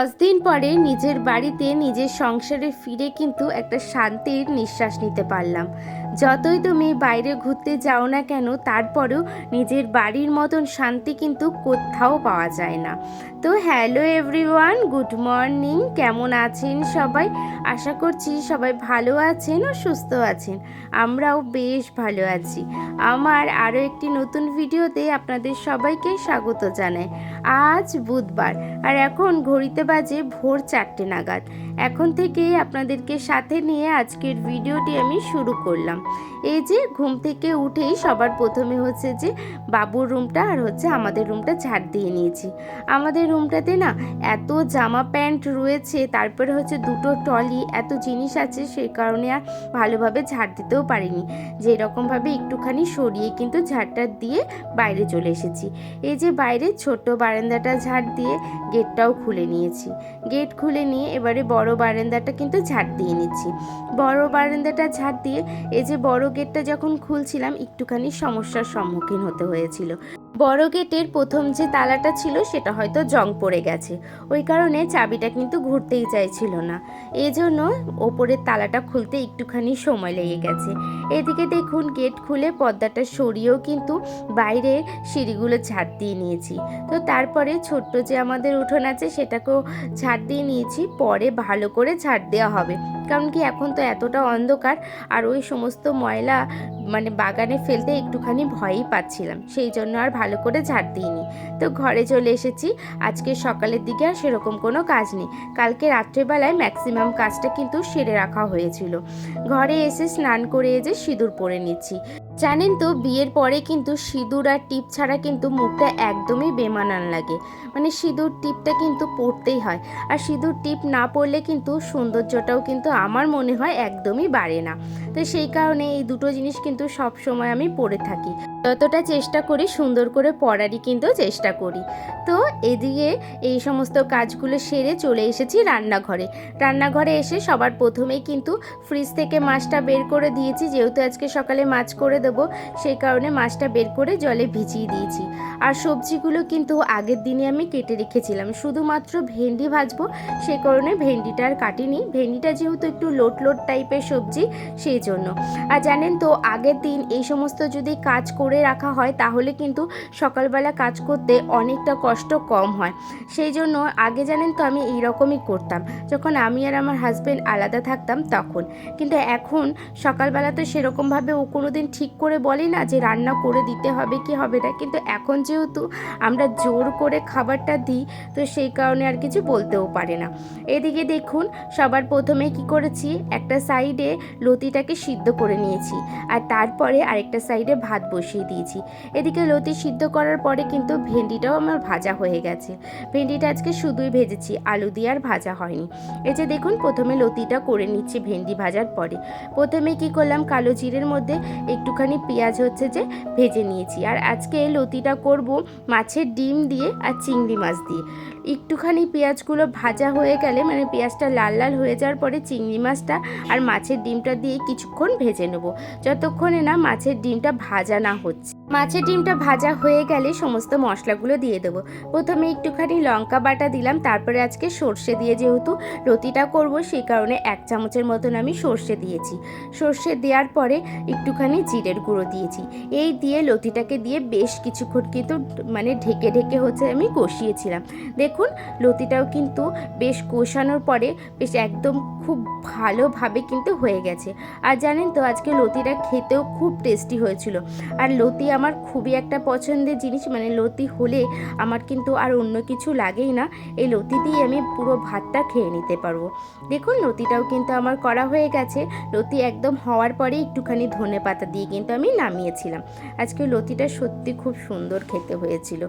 দশ দিন পরে নিজের বাড়িতে নিজের সংসারে ফিরে কিন্তু একটা শান্তির নিঃশ্বাস নিতে পারলাম। যতই তুমি বাইরে ঘুরতে যাও না কেন, তারপরেও নিজের বাড়ির মতন শান্তি কিন্তু কোথাও পাওয়া যায় না। তো হ্যালো এভরিওয়ান, গুড মর্নিং। কেমন আছেন সবাই? আশা করছি সবাই ভালো আছেন ও সুস্থ আছেন। আমরাও বেশ ভালো আছি। আমার আরও একটি নতুন ভিডিওতে আপনাদের সবাইকে স্বাগত জানাই। আজ বুধবার, আর এখন ঘড়িতে বাজে ভোর চারটে নাগাদ। এখন থেকে আপনাদেরকে সাথে নিয়ে আজকের ভিডিওটি আমি শুরু করলাম। এই যে ঘুম থেকে উঠেই সবার প্রথমে হচ্ছে যে বাবুর রুমটা আর হচ্ছে আমাদের রুমটা ঝাড় দিয়ে নিয়েছি। আমাদের রুমটাতে না এত জামা প্যান্ট রয়েছে, তারপরে হচ্ছে দুটো টলি এত জিনিস আছে সেই কারণে আর ভালোভাবে ঝাড় দিতেও পারিনি। যে রকমভাবে একটুখানি সরিয়ে কিন্তু ঝাড়টা দিয়ে বাইরে চলে এসেছি। এই যে বাইরে ছোট্ট বারান্দাটা ঝাড় দিয়ে গেটটাও খুলে নিয়েছি। গেট খুলে নিয়ে এবারে বড় বারান্দাটা কিন্তু ঝাড় দিয়ে নিচ্ছি। বড় বারান্দাটা ঝাড় দিয়ে এই যে বড় গেটটা যখন খুলছিলাম, একটুখানি সমস্যার সম্মুখীন হতে হয়েছিল। বড় গেটের প্রথম যে তালাটা ছিল সেটা হয়তো জং পড়ে গেছে। ওই কারণে চাবিটা কিন্তু ঘুরতেই চাইছিল না। এই জন্য ওপরের তালাটা খুলতে একটুখানি সময় লেগে গেছে। এদিকে দেখুন গেট খুলে পর্দাটা সরিয়েও কিন্তু বাইরে সিঁড়িগুলো ঝাড় দিয়ে নিয়েছি। তো তারপরে ছোট্ট যে আমাদের উঠোন আছে সেটাকেও ঝাড় দিয়ে নিয়েছি। পরে ভালো করে ঝাড় দেওয়া হবে। কারণ কি এখন তো এতটা অন্ধকার আর ওই সমস্ত ময়লা মানে বাগানে ফেলতে একটুখানি ভয়ই পাচ্ছিলাম। সেই জন্য আর ভালো করে ঝাড় দিইনি। তো ঘরে চলে এসেছি। আজকে সকালের দিকে আর সেরকম কোনো কাজ নেই। কালকে রাত্রেবেলায় ম্যাক্সিমাম কাজটা কিন্তু সেরে রাখা হয়েছিল। ঘরে এসে স্নান করে এসে সিঁদুর পরে নিচ্ছি। জানেন তো, বিয়ের পরে কিন্তু সিঁদুর আর টিপ ছাড়া কিন্তু মুখটা একদমই বেমানান লাগে। মানে সিঁদুর টিপটা কিন্তু পরতেই হয়। আর সিঁদুর টিপ না পরলে কিন্তু সৌন্দর্যটাও কিন্তু আমার মনে হয় একদমই বাড়ে না। তো সেই কারণে এই দুটো জিনিস কিন্তু সব সময় আমি পরে থাকি। যতটা চেষ্টা করি, সুন্দর করে পড়ারই কিন্তু চেষ্টা করি। তো এদিকে এই সমস্ত কাজগুলো সেরে চলে এসেছি রান্নাঘরে। রান্নাঘরে এসে সবার প্রথমেই কিন্তু ফ্রিজ থেকে মাছটা বের করে দিয়েছি। যেহেতু আজকে সকালে মাছ করে দেবো সেই কারণে মাছটা বের করে জলে ভিজিয়ে দিয়েছি। আর সবজিগুলো কিন্তু আগের দিনে আমি কেটে রেখেছিলাম। শুধুমাত্র ভেন্ডি ভাজবো সেই কারণে ভেন্ডিটা আর কাটিনি। ভেন্ডিটা যেহেতু একটু লোট লোট টাইপের সবজি, সেই জন্য। আর জানেন তো, আগের দিন এই সমস্ত যদি কাজ করে রাখা হয়, তাহলে কিন্তু সকালবেলা কাজ করতে অনেকটা কষ্ট কম হয়। সেই জন্য আগে জানেন তো, আমি এইরকমই করতাম। যখন আমি আর আমার হাজব্যান্ড আলাদা থাকতাম, তখন। কিন্তু এখন সকালবেলা তো সেরকমভাবে ও কোনো দিন ঠিক করে বলে না যে রান্না করে দিতে হবে কি হবে না। কিন্তু এখন যেহেতু আমরা জোর করে খাবারটা দিই, তো সেই কারণে আর কিছু বলতেও পারে না। এদিকে দেখুন, সবার প্রথমে কি করেছি? একটা সাইডে লতিটাকে সিদ্ধ করে নিয়েছি। আর তারপরে আরেকটা সাইডে ভাত বসিয়ে দিয়েছি। এদিকে লতি সিদ্ধ করার পরে কিন্তু ভেন্ডিটাও আমার ভাজা হয়ে গেছে। ভেন্ডিটা আজকে শুধুই ভেজেছি, আলু দিয়ে আর ভাজা হয়নি। এই যে দেখুন, প্রথমে লতিটা করে নিচ্ছি ভেন্ডি ভাজার পরে। প্রথমে কি করলাম, কালো জিরের মধ্যে একটুখানি পেঁয়াজ হচ্ছে যে ভেজে নিয়েছি। আর আজকে লতিটা করব মাছের ডিম দিয়ে আর চিংড়ি মাছ দিয়ে। একটুখানি পেঁয়াজগুলো ভাজা হয়ে গেলে মানে পেঁয়াজটা লাল লাল হয়ে যাওয়ার পরে চিংড়ি মাছটা আর মাছের ডিমটা দিয়ে কিছুক্ষণ ভেজে নেব। যতক্ষণে না মাছের ডিমটা ভাজা না হচ্ছে। মাছের ডিমটা ভাজা হয়ে গেলে সমস্ত মশলাগুলো দিয়ে দেবো। প্রথমে একটুখানি লঙ্কা বাটা দিলাম, তারপরে আজকে সর্ষে দিয়ে যেহেতু রতিটা করব, সেই কারণে এক চামচের মতন আমি সর্ষে দিয়েছি। সর্ষে দেওয়ার পরে একটুখানি জিরের গুঁড়ো দিয়েছি। এই দিয়ে লতিটাকে দিয়ে বেশ কিছুক্ষণ কিন্তু মানে ঢেকে ঢেকে হচ্ছে আমি কষিয়েছিলাম। দেখুন, লতিটাও কিন্তু বেশ কষানোর পরে বেশ একদম খুব ভালোভাবে কিন্তু হয়ে গেছে। আর জানেন তো, আজকে লতিটা খেতেও খুব টেস্টি হয়েছিল। আর লতি আমার খুবই একটা পছন্দের জিনিস মানে লতি হলে আমার কিন্তু আর অন্য কিছু লাগেই না। এই লতি দিয়ে আমি পুরো ভাতটা খেয়ে নিতে পারব। দেখুন, লতিটাও কিন্তু আমার করা হয়ে গেছে। লতি একদম হওয়ার পরে একটুখানি ধনে পাতা দিয়ে কিন্তু আমি নামিয়েছিলাম। আজকে লতিটা সত্যি খুব সুন্দর খেতে হয়েছিল।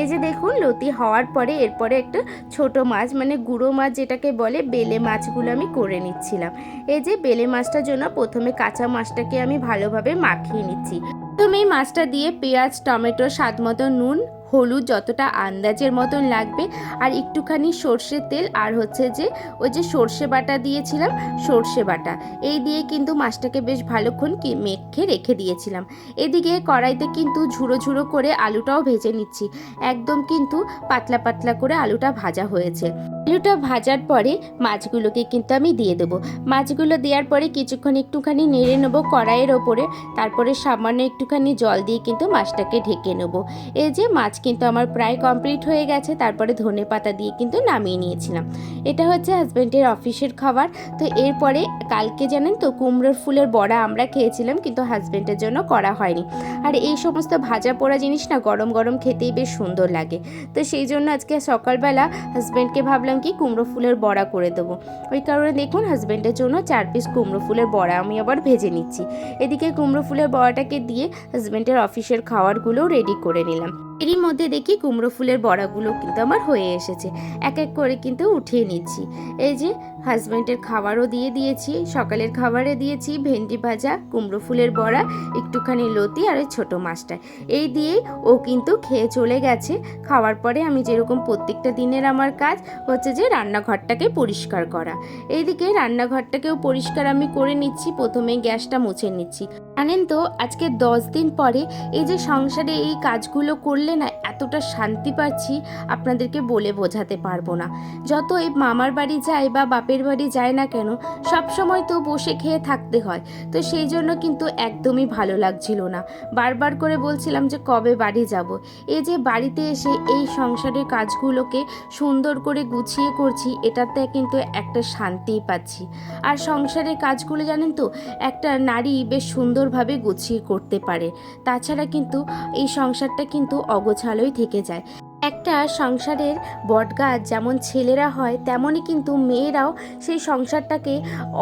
এই যে দেখুন, লতি হওয়ার পরে এরপরে একটা ছোট মাছ মানে গুঁড়ো মাছ যেটাকে বলে, বেলে মাছগুলো আমি করে নিচ্ছিলাম। এই যে বেলে মাছটার জন্য প্রথমে কাঁচা মাছটাকে আমি ভালোভাবে মাখিয়ে নিচ্ছি। তুমি মাছটা দিয়ে পেঁয়াজ টমেটো স্বাদ মতো নুন হলুদ যতটা আন্দাজের মতন লাগবে আর একটুখানি সর্ষের তেল আর হচ্ছে যে ওই যে সর্ষে বাটা দিয়েছিলাম, সর্ষে বাটা। এই দিয়ে কিন্তু মাছটাকে বেশ ভালোক্ষণ মেখে রেখে দিয়েছিলাম। এদিকে কড়াইতে কিন্তু ঝুড়ো ঝুড়ো করে আলুটাও ভেজে নিচ্ছি। একদম কিন্তু পাতলা পাতলা করে আলুটা ভাজা হয়েছে। আলুটা ভাজার পরে মাছগুলোকে কিন্তু আমি দিয়ে দেবো। মাছগুলো দেওয়ার পরে কিছুক্ষণ একটুখানি নেড়ে নেব কড়াইয়ের ওপরে। তারপরে সামান্য একটুখানি জল দিয়ে কিন্তু মাছটাকে ঢেকে নেব। এই যে মাছ কিন্তু আমার প্রায় কমপ্লিট হয়ে গেছে, তারপরে ধনে পাতা দিয়ে কিন্তু নামিয়ে নিয়েছিলাম। এটা হচ্ছে হাজব্যান্ডের অফিসের খাবার। তো এরপরে কালকে জানেন তো কুমড়োর ফুলের বড়া আমরা খেয়েছিলাম, কিন্তু হাজব্যান্ডের জন্য করা হয়নি। আর এই সমস্ত ভাজা পোড়া জিনিস না গরম গরম খেতেই বেশ সুন্দর লাগে। তো সেই জন্য আজকে সকালবেলা হাজব্যান্ডকে ভাবলাম কি কুমড়ো ফুলের বড়া করে দেবো। ওই কারণে দেখুন হাজব্যান্ডের জন্য চার পিস কুমড়ো ফুলের বড়া আমি আবার ভেজে নিচ্ছি। এদিকে কুমড়ো ফুলের বড়াটাকে দিয়ে হাজব্যান্ডের অফিসের খাবারগুলোও রেডি করে নিলাম। এরই মধ্যে দেখি কুমড়ো ফুলের বড়াগুলো কিন্তু আমার হয়ে এসেছে। এক এক করে কিন্তু উঠিয়ে নিচ্ছি। এই যে হাজব্যান্ডের খাবারও দিয়ে দিয়েছি, সকালের খাবারে দিয়েছি, ভেন্ডি ভাজা, কুমড়ো ফুলের বড়া, একটুখানি লতি আর ওই ছোটো মাছটা। এই দিয়ে ও কিন্তু খেয়ে চলে গেছে। খাওয়ার পরে আমি যেরকম প্রত্যেকটা দিনের আমার কাজ হচ্ছে যে রান্নাঘরটাকে পরিষ্কার করা। এইদিকে রান্নাঘরটাকেও পরিষ্কার আমি করে নিচ্ছি প্রথমে গ্যাসটা মুছে নিচ্ছি। জানেন তো, আজকে দশ দিন পরে এই যে সংসারে এই কাজগুলো করলে না এতটা শান্তি পাচ্ছি আপনাদেরকে বলে বোঝাতে পারব না। যত এই মামার বাড়ি যায় বা বাপের বাড়ি যায় না কেন, সব সময় তো বসে খেয়ে থাকতে হয়। তো সেই জন্য কিন্তু একদমই ভালো লাগছিল না। বারবার করে বলছিলাম যে কবে বাড়ি যাব? এই যে বাড়িতে এসে এই সংসারের কাজগুলোকে সুন্দর করে গুছিয়ে করছি, এটাতে কিন্তু একটা শান্তিই পাচ্ছি। আর সংসারের কাজগুলো জানেন তো, একটা নারী বেশ সুন্দরভাবে গুছিয়ে করতে পারে। তাছাড়া কিন্তু এই সংসারটা কিন্তু অগোছালোই থেকে যায়। একটা সংসারের বটগাছ যেমন ছেলেরা হয়, তেমনই কিন্তু মেয়েরাও সেই সংসারটাকে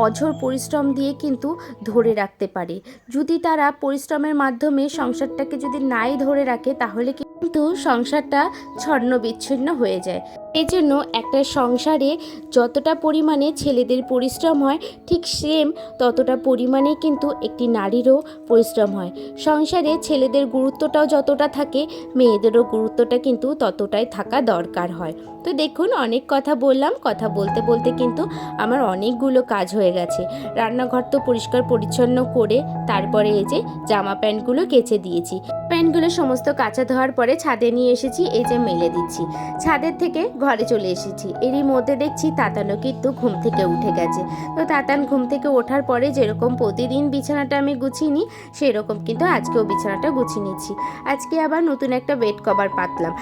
অঝোর পরিশ্রম দিয়ে কিন্তু ধরে রাখতে পারে। যদি তারা পরিশ্রমের মাধ্যমে সংসারটাকে যদি নাই ধরে রাখে, তাহলে কিন্তু সংসারটা ছন্ন বিচ্ছিন্ন হয়ে যায়। এই জন্য একটা সংসারে যতটা পরিমাণে ছেলেদের পরিশ্রম হয়, ঠিক সেম ততটা পরিমাণে কিন্তু একটি নারীরও পরিশ্রম হয়। সংসারে ছেলেদের গুরুত্বটাও যতটা থাকে, মেয়েদেরও গুরুত্বটা কিন্তু ততটাই থাকা দরকার হয়। তো দেখুন, অনেক কথা বললাম, কথা বলতে বলতে কিন্তু আমার অনেকগুলো কাজ হয়ে গেছে। রান্নাঘর তো পরিষ্কার পরিচ্ছন্ন করে তারপরে এই যে জামা প্যান্টগুলো কেচে দিয়েছি। প্যান্টগুলো সমস্ত কাঁচা ধোয়ার পরে ছাদে নিয়ে এসেছি, এই যে মেলে দিচ্ছি। ছাদের থেকে ঘরে চলে এসেছি। এরই মধ্যে দেখছি তাতানো কিন্তু ঘুম থেকে উঠে গেছে। তো তাতান ঘুম থেকে ওঠার পরে যেরকম প্রতিদিন বিছানাটা আমি গুছিয়ে নিই সেরকম কিন্তু আজকেও বিছানাটা গুছিয়ে নিচ্ছি। আজকে আবার নতুন একটা বেড কভার পাতলাম।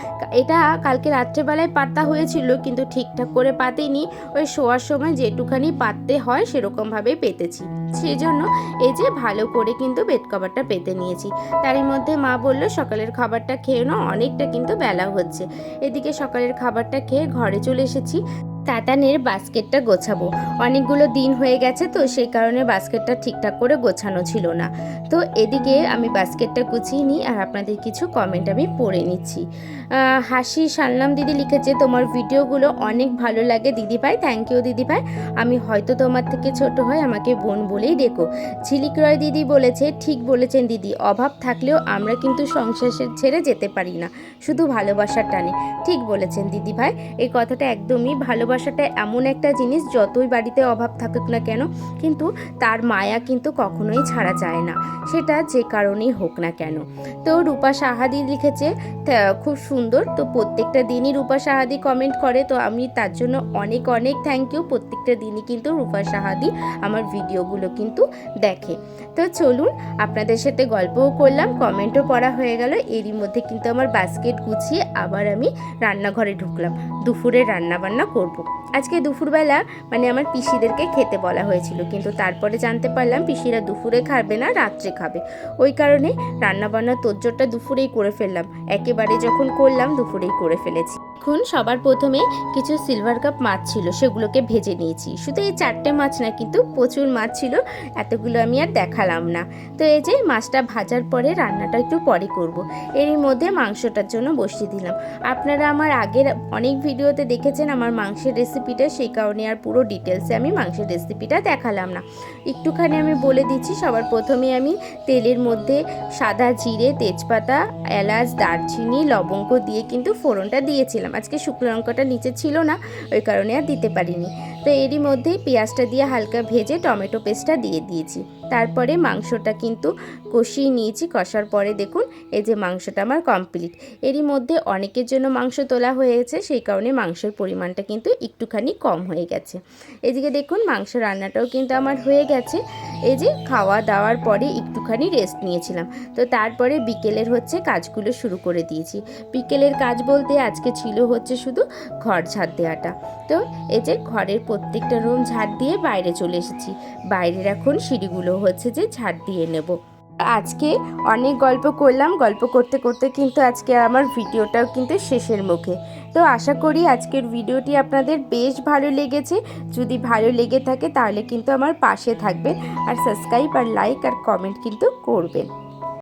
এটা কালকে রাত্রেবেলায় পাতা হয়েছিল, কিন্তু ঠিকঠাক করে পাতেনি। ওই শোয়ার সময় যেটুখানি পাততে হয় সেরকমভাবে পেতেছি। সেই জন্য এই যে ভালো করে কিন্তু বেড কভারটা পেতে নিয়েছি। তারই মধ্যে মা বলল, সকালের খাবারটা খেয়ে নাও অনেকটা কিন্তু বেলা হচ্ছে। এদিকে সকালের খাবারটা খেয়ে ঘরে চলে এসেছি। তাতানের বাস্কেটটা গোছাবো। অনেকগুলো দিন হয়ে গেছে তো, সেই কারণে বাস্কেটটা ঠিকঠাক করে গোছানো ছিল না। তো এদিকে আমি বাস্কেটটা গুছিয়ে নিই আর আপনাদের কিছু কমেন্ট আমি পড়ে নিচ্ছি। হাসি সালনাম দিদি লিখেছে, তোমার ভিডিওগুলো অনেক ভালো লাগে দিদিভাই থ্যাংক ইউ দিদিভাই আমি হয়তো তোমার থেকে ছোট হয়, আমাকে বোন বলেই ডেকো। ঝিলিক রয় দিদি বলেছে, ঠিক বলেছেন দিদি, অভাব থাকলেও আমরা কিন্তু সংসার ছেড়ে যেতে পারি না, শুধু ভালোবাসার টানে। ঠিক বলেছেন দিদি ভাই, এই কথাটা একদমই ভালোবাসাটা এমন একটা জিনিস, যতই বাড়িতে অভাব থাকুক না কেন, কিন্তু তার মায়া কিন্তু কখনোই ছাড়া যায় না। সেটা যে কারণেই হোক না কেন। তো রূপা সাহাদি লিখেছে খুব সুন্দর। তো প্রত্যেকটা দিনই রূপা সাহাদি কমেন্ট করে। তো আমি তার জন্য অনেক অনেক থ্যাংক ইউ প্রত্যেকটা দিনই কিন্তু রূপা সাহাদি আমার ভিডিওগুলো কিন্তু দেখে। তো চলুন, আপনাদের সাথে গল্পও করলাম কমেন্টও পড়া হয়ে গেল। এরই মধ্যে কিন্তু আমার বাস্কেট গুছিয়ে আবার আমি রান্নাঘরে ঢুকলাম। দুপুরে রান্না বান্না করব। আজকে দুপুরবেলা মানে আমার পিসিদেরকে খেতে বলা হয়েছিল, কিন্তু তারপরে জানতে পারলাম পিসিরা দুপুরে খাবে না, রাত্রে খাবে। ওই কারণে রান্না বান্নার তোজ্জোরটা দুপুরেই করে ফেললাম। একেবারে যখন করলাম, দুপুরেই করে ফেলেছি। দেখুন সবার প্রথমে কিছু সিলভার কাপ মাছ ছিল, সেগুলোকে ভেজে নিয়েছি। শুধু এই চারটে মাছ না, কিন্তু প্রচুর মাছ ছিল, এতগুলো আমি আর দেখালাম না। তো এই যে মাছটা ভাজার পরে রান্নাটা একটু পরে করব। এরই মধ্যে মাংসটার জন্য বসিয়ে দিলাম। আপনারা আমার আগের অনেক ভিডিওতে দেখেছেন আমার মাংসের রেসিপিটা সেই কারণে আর পুরো ডিটেলসে আমি মাংসের রেসিপিটা দেখালাম না। একটুখানি আমি বলে দিচ্ছি, সবার প্রথমে আমি তেলের মধ্যে সাদা জিরে, তেজপাতা, এলাচ, দারচিনি, লবঙ্গ দিয়ে কিন্তু ফোড়নটা দিয়েছিলাম। আজকে শুকনো লঙ্কাটা নিচে ছিল না, ওই কারণে আর দিতে পারিনি। তো এরই মধ্যেই পেঁয়াজটা দিয়ে হালকা ভেজে টমেটো পেস্টটা দিয়ে দিয়েছি। তারপরে মাংসটা কিন্তু কষিয়ে নিয়েছি, কষার পরে দেখুন এই যে মাংসটা আমার কমপ্লিট এরই মধ্যে অনেকের জন্য মাংস তোলা হয়েছে, সেই কারণে মাংসের পরিমাণটা কিন্তু একটুখানি কম হয়ে গেছে। এদিকে দেখুন মাংস রান্নাটাও কিন্তু আমার হয়ে গেছে। এই যে খাওয়া দাওয়ার পরে একটুখানি রেস্ট নিয়েছিলাম। তো তারপরে বিকেলের হচ্ছে কাজগুলো শুরু করে দিয়েছি। বিকেলের কাজ বলতে আজকে ছিল হচ্ছে শুধু ঘর ঝাড় দেওয়াটা। তো এই যে ঘরের প্রত্যেকটা রুম ঝাড় দিয়ে বাইরে চলে এসেছি। বাইরের এখন সিঁড়িগুলো হচ্ছে যে ছাড় দিয়ে নেব। আজকে অনেক গল্প করলাম, গল্প করতে করতে কিন্তু আজকে আমার ভিডিওটাও কিন্তু শেষের মুখে। তো আশা করি আজকের ভিডিওটি আপনাদের বেশ ভালো লেগেছে। যদি ভালো লেগে থাকে তাহলে কিন্তু আমার পাশে থাকবেন আর সাবস্ক্রাইব আর লাইক আর কমেন্ট কিন্তু করবেন।